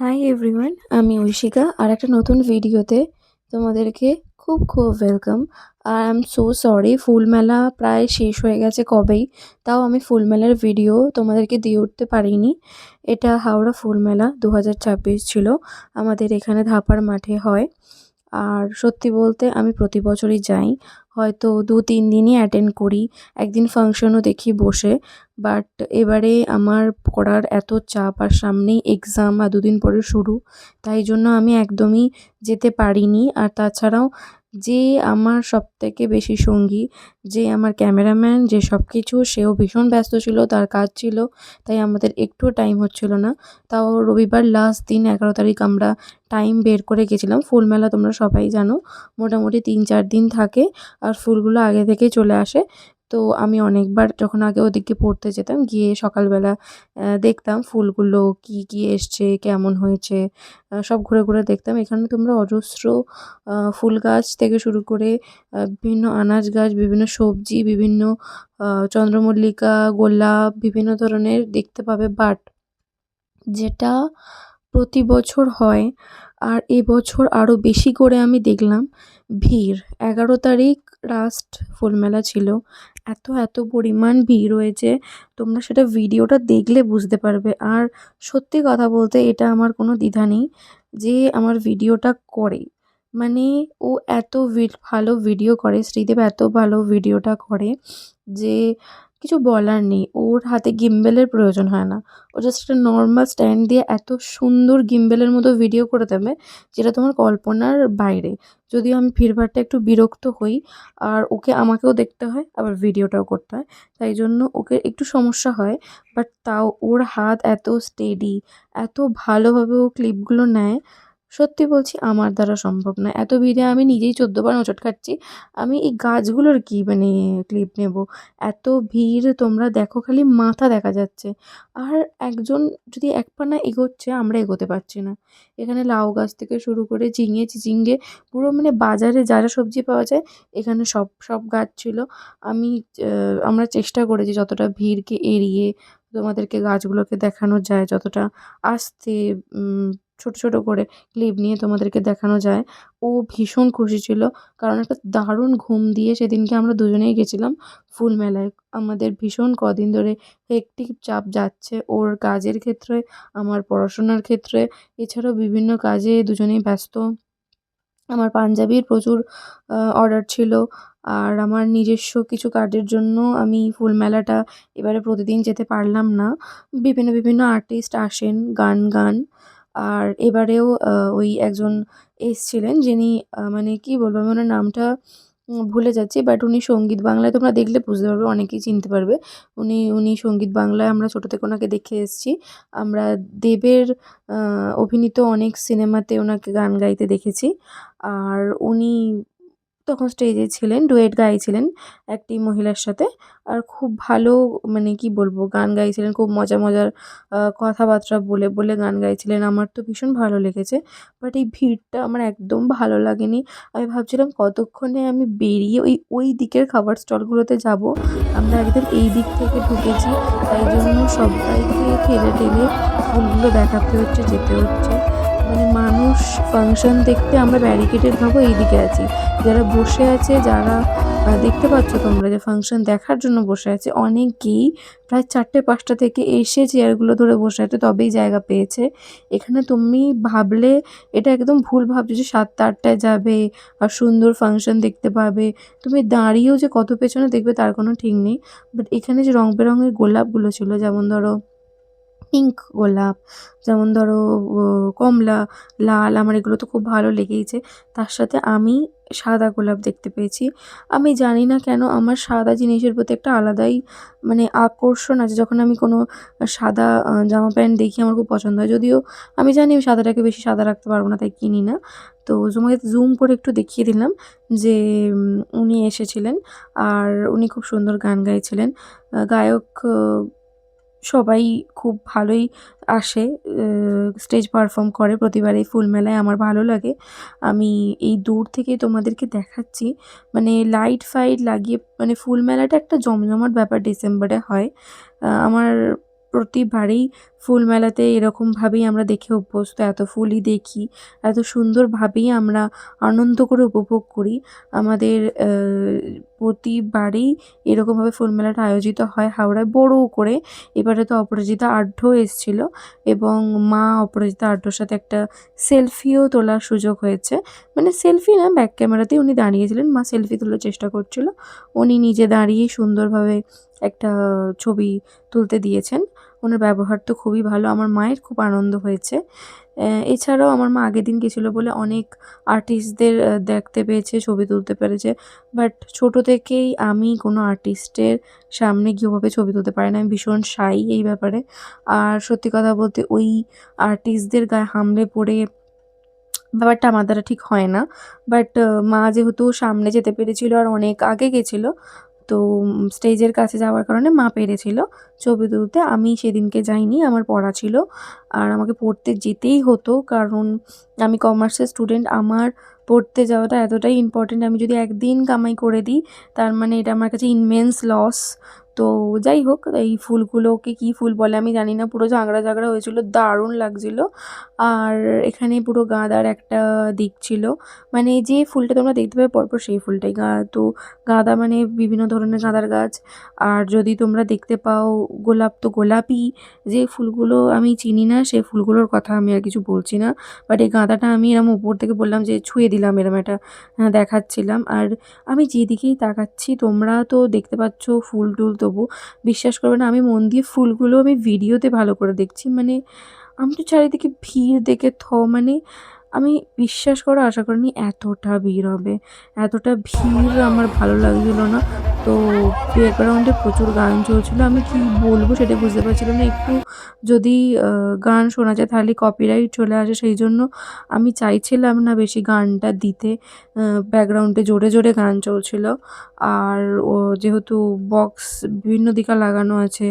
Hi everyone আমি ঐশিকা আর একটা নতুন ভিডিওতে তোমাদেরকে খুব খুব ওয়েলকাম আর আই এম সো সরি ফুল মেলা প্রায় শেষ হয়ে গেছে কবেই, তাও আমি ফুল মেলার ভিডিও তোমাদেরকে দিয়ে উঠতে পারিনি। এটা হাওড়া ফুল মেলা দু ছিল, আমাদের এখানে ধাপার মাঠে হয়। আর সত্যি বলতে আমি প্রতি বছরই যাই। হয়তো দু, তিন দিনই অ্যাটেন্ড করি, একদিন ফাংশনও দেখি বসে বাট এবারে আমার পড়ার এত চাপ আর সামনেই এক্সাম আর দুদিন পরে শুরু, তাই জন্য আমি একদমই যেতে পারিনি, আর তাছাড়াও যে আমার সব থেকে বেশি সঙ্গী, যে আমার ক্যামেরাম্যান, যে সব কিছু সেও ভীষণ ব্যস্ত ছিল, তার কাজ ছিল, তাই আমাদের একটু টাইম হচ্ছিল না। তাও রবিবার লাস্ট দিন এগারো তারিখ আমরা টাইম বের করে গেছিলাম। ফুল মেলা তোমরা সবাই জানো, মোটামুটি তিন চার দিন থাকে, আর ফুলগুলো আগে থেকে চলে আসে। তো আমি অনেকবার যখন আগে ওদিকে পড়তে যেতাম, গিয়ে সকালবেলা দেখতাম ফুলগুলো কি কি এসছে, কেমন হয়েছে সব ঘুরে ঘুরে দেখতাম। এখানে তোমরা অজস্র ফুল গাছ থেকে শুরু করে বিভিন্ন আনাজ গাছ, বিভিন্ন সবজি, বিভিন্ন চন্দ্রমল্লিকা, গোলাপ, বিভিন্ন ধরনের দেখতে পাবে বাট, যেটা প্রতি বছর হয়, আর এবছর আরও বেশি করে আমি দেখলাম ভিড়। এগারো তারিখ লাস্ট ফুলমেলা ছিল, এত এত পরিমাণ ভিড় রয়েছে, তোমরা সেটা ভিডিওটা দেখলে বুঝতে পারবে। আর সত্যি কথা বলতে এটা আমার কোনো দ্বিধা নেই যে আমার ভিডিওটা করে। মানে ও এত ভালো ভিডিও করে, শ্রীদেব এত ভালো ভিডিওটা করে যে কিছু বলার নেই। ওর হাতে গিম্বেলের প্রয়োজন হয় না। ও জাস্ট একটা নর্মাল স্ট্যান্ড দিয়ে এত সুন্দর গিম্বেলের মতো ভিডিও করে দেবে, যেটা তোমার কল্পনার বাইরে। যদিও আমি ভিড়ভাড়টা একটু বিরক্ত হই, আর ওকে আমাকেও দেখতে হয়, আবার ভিডিওটাও করতে হয়। তাই জন্য ওকে একটু সমস্যা হয় বাট তাও ওর হাত এত স্টেডি এত ভালোভাবে ও ক্লিপগুলো নেয় সত্যি বলছি, আমার দ্বারা সম্ভব না। এত ভিড়ে আমি নিজেই চোদ্দবার হোঁচট খাচ্ছি। আমি এই গাছগুলোর কী মানে ক্লিপ নেব? এত ভিড়, তোমরা দেখো খালি মাথা দেখা যাচ্ছে। আর একজন যদি এক পা না এগোচ্ছে, আমরা এগোতে পারছি না। এখানে লাউ গাছ থেকে শুরু করে ঝিঙে চিচিঙ্গে পুরো মানে বাজারে যা যা সবজি পাওয়া যায়, এখানে সব সব গাছ ছিল। আমি আমরা চেষ্টা করেছি যতটা ভিড়কে এড়িয়ে তোমাদেরকে গাছগুলোকে দেখানো যায়, যতটা আস্তে ছোট ছোট করে ক্লিপ নিয়ে তোমাদেরকে দেখানো যায়। ও ভীষণ খুশি ছিল কারণ একটা দারুণ ঘুম দিয়ে সেদিনকে আমরা দুজনেই গেছিলাম ফুল মেলায়। আমাদের ভীষণ কদিন ধরে হেক্টিক চাপ যাচ্ছে ওর কাজের ক্ষেত্রে, আমার পড়াশোনার ক্ষেত্রে, এছাড়াও বিভিন্ন কাজে দুজনেই ব্যস্ত। আমার পাঞ্জাবির প্রচুর অর্ডার ছিল আর আমার নিজস্ব কিছু কাজের জন্য আমি ফুল মেলাটা এবারে প্রতিদিন যেতে পারলাম না। বিভিন্ন বিভিন্ন আর্টিস্ট আসেন, গান গান। আর এবারেও ওই একজন এসছিলেন যিনি মানে কি বলব, আমি ওনার নামটা ভুলে যাচ্ছি বাট উনি সংগীত বাংলায় তোমরা দেখলে বুঝতে পারবে, অনেকেই চিনতে পারবে। উনি উনি সংগীত বাংলায় আমরা ছোটো থেকে ওনাকে দেখে এসেছি। আমরা দেবের অভিনীত অনেক সিনেমাতে ওনাকে গান গাইতে দেখেছি। আর উনি তখন স্টেজে ছিলেন ডুয়েট গাইছিলেন একটি মহিলার সাথে। আর খুব ভালো মানে কি বলব, গান গাইছিলেন, খুব মজা মজার কথাবার্তা বলে বলে গান গাইছিলেন। আমার তো ভীষণ ভালো লেগেছে বাট এই ভিড়টা আমার একদম ভালো লাগেনি। আমি ভাবছিলাম কতক্ষণে আমি বেরিয়ে ওই ওই দিকের খাবার স্টলগুলোতে যাব। আমরা একদম এই দিক থেকে ঢুকেছি, তাই জন্য সবাইকে ঠেলে ঠেলে ফুলগুলো দেখাতে হচ্ছে, যেতে হচ্ছে। মানে মানুষ ফাংশন দেখতে আমরা ব্যারিকেডের ভাবো এইদিকে আছি। যারা বসে আছে, যারা দেখতে পাচ্ছ তোমরা যে ফাংশন দেখার জন্য বসে আছে, অনেকেই প্রায় চারটে, পাঁচটা থেকে এসে চেয়ারগুলো ধরে বসে আছে, তবেই জায়গা পেয়েছে। এখানে তুমি ভাবলে এটা একদম ভুল ভাবছ যে সাতটা, আটটায় যাবে আর সুন্দর ফাংশন দেখতে পাবে। তুমি দাঁড়িয়েও যে কত পেছনে দেখবে তার কোনো ঠিক নেই। বাট এখানে যে রং বেরঙের গোলাপগুলো ছিল, যেমন ধরো পিঙ্ক গোলাপ, যেমন ধরো কমলা, লাল, আমার এগুলো তো খুব ভালো লেগেইছে। তার সাথে আমি সাদা গোলাপ দেখতে পেয়েছি। আমি জানি না কেন আমার সাদা জিনিসের প্রতি একটা আলাদাই মানে আকর্ষণ আছে। যখন আমি কোনো সাদা জামা প্যান্ট দেখি, আমার খুব পছন্দ হয়। যদিও আমি জানি আমি সাদাটাকে বেশি সাদা রাখতে পারব না, তাই কিনি না। তো তোমাকে জুম করে একটু দেখিয়ে দিলাম যে উনি এসেছিলেন। আর উনি খুব সুন্দর গান গাইছিলেন। গায়ক সবাই খুব ভালোই আসে স্টেজ পারফর্ম করে প্রতিবার এই ফুল মেলায়, আমার ভালো লাগে। আমি এই দূর থেকে তোমাদেরকে দেখাচ্ছি মানে লাইট ফাইট লাগিয়ে মানে ফুল মেলাটা একটা জমজমাট ব্যাপার ডিসেম্বরে হয়। আমার প্রতিবারেই ফুল মেলাতে এরকমভাবেই আমরা দেখে অভ্যস্ত, এত ফুলই দেখি, এত সুন্দরভাবেই আমরা আনন্দ করে উপভোগ করি। আমাদের প্রতিবারেই এরকমভাবে ফুল মেলাটা আয়োজিত হয় হাওড়ায় বড় করে। এবারে তো অপরাজিতা আঢ্য এসেছিল এবং মা অপরাজিতা আঢ্যর সাথে একটা সেলফিও তোলার সুযোগ হয়েছে। মানে সেলফি না, ব্যাক ক্যামেরাতেই উনি দাঁড়িয়েছিলেন, মা সেলফি তোলার চেষ্টা করছিল। উনি নিজে দাঁড়িয়ে সুন্দরভাবে একটা ছবি তুলতে দিয়েছেন। ওনার ব্যবহার তো খুবই ভালো। আমার মায়ের খুব আনন্দ হয়েছে। এছাড়াও আমার মা আগের দিন গেছিল বলে অনেক আর্টিস্টদের দেখতে পেয়েছে, ছবি তুলতে পেরেছে। বাট ছোটো থেকেই আমি কোনো আর্টিস্টের সামনে ওভাবে ছবি তুলতে পারি না। আমি ভীষণ সাই এই ব্যাপারে। আর সত্যি কথা বলতে ওই আর্টিস্টদের গায়ে হামলে পড়ে ব্যাপারটা আমার দ্বারা ঠিক হয় না। বাট মা যেহেতু সামনে যেতে পেরেছিল আর অনেক আগে গেছিল তো স্টেজের কাছে যাওয়ার কারণে মা পেরেছিল। ছবি তুলতে। আমি সেদিনকে যাইনি, আমার পড়া ছিল। আর আমাকে পড়তে যেতেই হতো, কারণ আমি কমার্সের স্টুডেন্ট। আমার পড়তে যাওয়াটা এতটাই ইম্পর্টেন্ট আমি যদি একদিন কামাই করে দিই, তার মানে এটা আমার কাছে ইনমেন্স লস তো যাই হোক, এই ফুলগুলোকে কী ফুল বলে আমি জানি না, পুরো ঝাঁকড়া ঝাঁকড়া হয়েছিল, দারুণ লাগছিল। আর এখানে পুরো গাঁদার একটা দিক ছিল। মানে যে ফুলটা তোমরা দেখতে পাবে পরপর সেই ফুলটাই। তো গাঁদা মানে বিভিন্ন ধরনের গাঁদার গাছ। আর যদি তোমরা দেখতে পাও গোলাপ, তো গোলাপই। যে ফুলগুলো আমি চিনি না সেই ফুলগুলোর কথা আমি আর কিছু বলছি না। বাট এই গাঁদাটা আমি এরম উপর থেকে বললাম যে ছুঁয়ে দিলাম, এরম একটা দেখাচ্ছিলাম। আর আমি যেদিকেই তাকাচ্ছি, তোমরা তো দেখতে পাচ্ছ ফুল টুল তবু বিশ্বাস করবে না, আমি মন দিয়ে ফুলগুলো আমি ভিডিওতে ভালো করে দেখছি। মানে আমি তো চারিদিকে ভিড় দেখে থ মানে আমি বিশ্বাস করো আশা করিনি এতটা ভিড় হবে। এতটা ভিড় আমার ভালো লাগছিল না। তো ব্যাকগ্রাউন্ডে প্রচুর গান চলছিল। আমি কি বলব সেটা বুঝতে পারছিলাম না। একটু যদি গান শোনা যায় তাহলে কপিরাইট চলে আসে। সেই জন্য আমি চাইছিলাম না বেশি গানটা দিতে। ব্যাকগ্রাউন্ডে জোরে জোরে গান চলছিল। আর ও যেহেতু বক্স বিভিন্ন দিকে লাগানো আছে,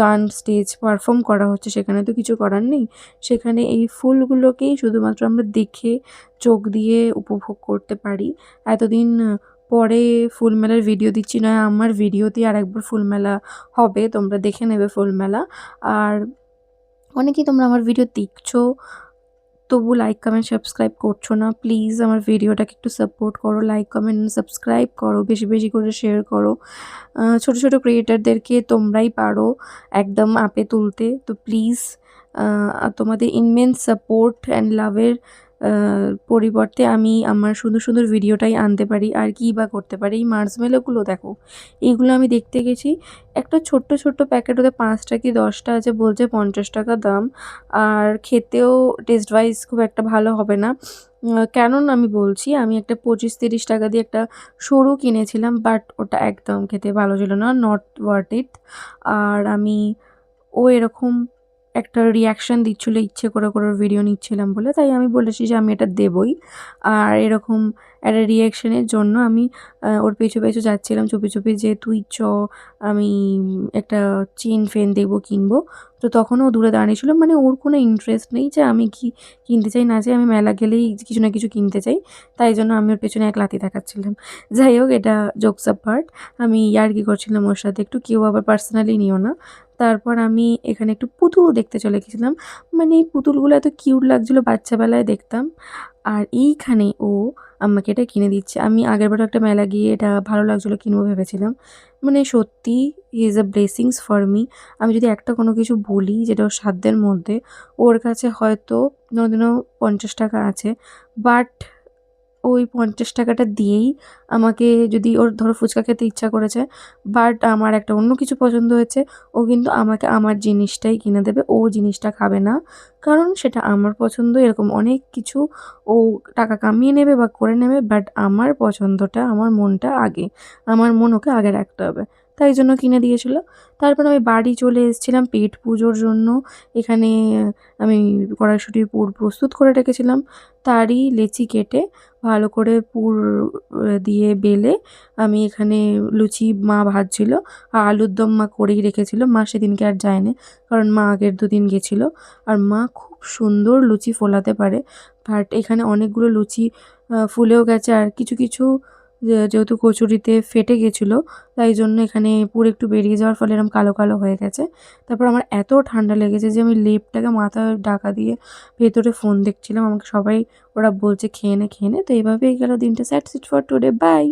গান স্টেজ পারফর্ম করা হচ্ছে, সেখানে তো কিছু করার নেই। সেখানে এই ফুলগুলোকেই শুধুমাত্র আমরা দেখে চোখ দিয়ে উপভোগ করতে পারি। এতদিন পরে ফুলমেলার ভিডিও দিচ্ছি, নয়, আমার ভিডিওতেই আর একবার ফুলমেলা হবে, তোমরা দেখে নেবে ফুলমেলা। আর অনেকেই তোমরা আমার ভিডিও দেখছ, তবু লাইক কমেন্ট সাবস্ক্রাইব করছ না। প্লিজ আমার ভিডিওটাকে একটু সাপোর্ট করো লাইক কমেন্ট সাবস্ক্রাইব করো, বেশি বেশি করে শেয়ার করো। ছোট ছোট ক্রিয়েটারদেরকে তোমরাই পারো একদম আপে তুলতে। তো প্লিজ তোমাদের ইনমেন্স সাপোর্ট অ্যান্ড লাভের পরিবর্তে আমি আমার সুন্দর সুন্দর ভিডিওটাই আনতে পারি। আর কী বা করতে পারি? এই মার্সমেলোগুলো দেখো। এইগুলো আমি দেখতে গেছি। একটা ছোট্ট ছোট্ট প্যাকেট ওদের পাঁচটা কি দশটা আছে বলছে পঞ্চাশ টাকা দাম। আর খেতেও টেস্ট ওয়াইজ খুব একটা ভালো হবে না। কেন আমি বলছি, আমি একটা পঁচিশ তিরিশ টাকা দিয়ে একটা সরু কিনেছিলাম বাট ওটা একদম খেতে ভালো ছিল না নট ওয়ার্ট ইট আর আমি ও এরকম একটা রিয়াকশান দিচ্ছিল, ইচ্ছে করে করে ভিডিও নিচ্ছিলাম বলে। তাই আমি বলেছি যে আমি এটা দেবই। আর এরকম একটা রিয়াকশানের জন্য আমি ওর পেছু পেছু যাচ্ছিলাম, চুপি চুপি যে, তুই চ, আমি একটা চেন ফেন দেখব কিনবো। তো তখনও দূরে দাঁড়িয়েছিল মানে ওর কোনো ইন্টারেস্ট নেই যে আমি কি কিনতে চাই, না চাই আমি মেলা গেলেই কিছু না কিছু কিনতে চাই। তাই জন্য আমি ওর পেছনে এক লাতি দেখাচ্ছিলাম। যাই হোক, এটা জোকস পার্ট আমি ইয়ার কি করছিলাম ওর সাথে। একটু কেউ আবার পার্সোনালি নিও না। তারপর আমি এখানে একটু পুতুল দেখতে চলে গেছিলাম। মানে এই পুতুলগুলো এত কিউট লাগছিল বাচ্চাবেলায় দেখতাম। আর এইখানে ও আমাকে এটা কিনে দিচ্ছে। আমি আগেরবারও একটা মেলা গিয়ে এটা ভালো লাগছিল কিনবো ভেবেছিলাম। মানে সত্যি is a blessings for me আমি যদি একটা কোনো কিছু বলি যেটা ওর সাধ্যের মধ্যে, ওর কাছে হয়তো কোনোদিনও পঞ্চাশ টাকা আছে বাট ওই পঞ্চাশ টাকাটা দিয়েই আমাকে যদি ওর ধরো ফুচকা খেতে ইচ্ছা করেছে বাট আমার একটা অন্য কিছু পছন্দ হয়েছে, ও কিন্তু আমাকে আমার জিনিসটাই কিনে দেবে, ও জিনিসটা খাবে না। কারণ সেটা আমার পছন্দ, এরকম অনেক কিছু ও টাকা কামিয়ে নেবে বা করে নেবে বাট আমার পছন্দটা, আমার মনটা আগে, আমার মন ওকে আগে রাখতে হবে। তাই জন্য কিনে দিয়েছিলো। তারপর আমি বাড়ি চলে এসেছিলাম পেট পুজোর জন্য। এখানে আমি কড়াইশুটির পুর প্রস্তুত করে রেখেছিলাম। তারই লেচি কেটে ভালো করে পুর দিয়ে বেলে আমি এখানে লুচি মা ভাজছিল আর আলুর দম মা করেই রেখেছিল। মা সেদিনকে আর যায়নি কারণ মা আগের দুদিন গেছিল। আর মা খুব সুন্দর লুচি ফোলাতে পারে। বাট এখানে অনেকগুলো লুচি ফুলেও গেছে আর কিছু কিছু যেহেতু কচুরিতে ফেটে গেছিল, তাই জন্য এখানে পুরো একটু বেরিয়ে যাওয়ার ফলে এরকম কালো কালো হয়ে গেছে। তারপর আমার এত ঠান্ডা লেগেছে যে আমি লেপটাকে মাথা ঢাকা দিয়ে ভেতরে ফোন দেখছিলাম। আমাকে সবাই ওরা বলছে, খেয়ে নে খেয়ে নে। তো এইভাবেই গেল দিনটা। স্যাট সিট ফর টুডে বাই